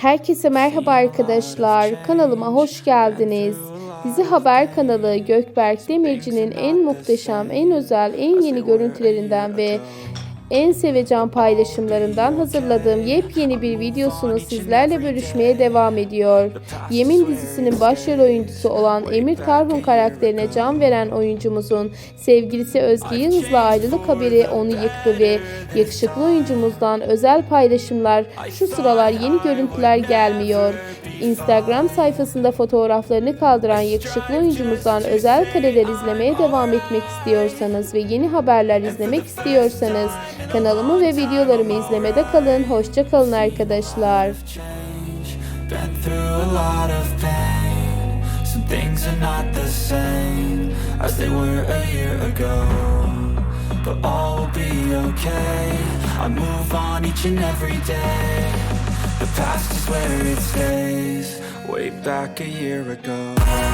Herkese merhaba arkadaşlar. Kanalıma hoş geldiniz. Dizi Haber kanalı Gökberk Demirci'nin en muhteşem, en özel, en yeni görüntülerinden ve en sevecen paylaşımlarından hazırladığım yepyeni bir videosunu sizlerle bölüşmeye devam ediyor. Yemin dizisinin başrol oyuncusu olan Emir Tarhun karakterine can veren oyuncumuzun sevgilisi Özge Yıldız'la ayrılık haberi onu yıktı ve yakışıklı oyuncumuzdan özel paylaşımlar şu sıralar yeni görüntüler gelmiyor. Instagram sayfasında fotoğraflarını kaldıran yakışıklı oyuncumuzdan özel kareler izlemeye devam etmek istiyorsanız ve yeni haberler izlemek istiyorsanız kanalımı ve videolarımı izlemede kalın. Hoşça kalın arkadaşlar. Things are not the same as they were a year ago. But all will be okay. I move on each and every day. The past is where it stays. Way back a year ago.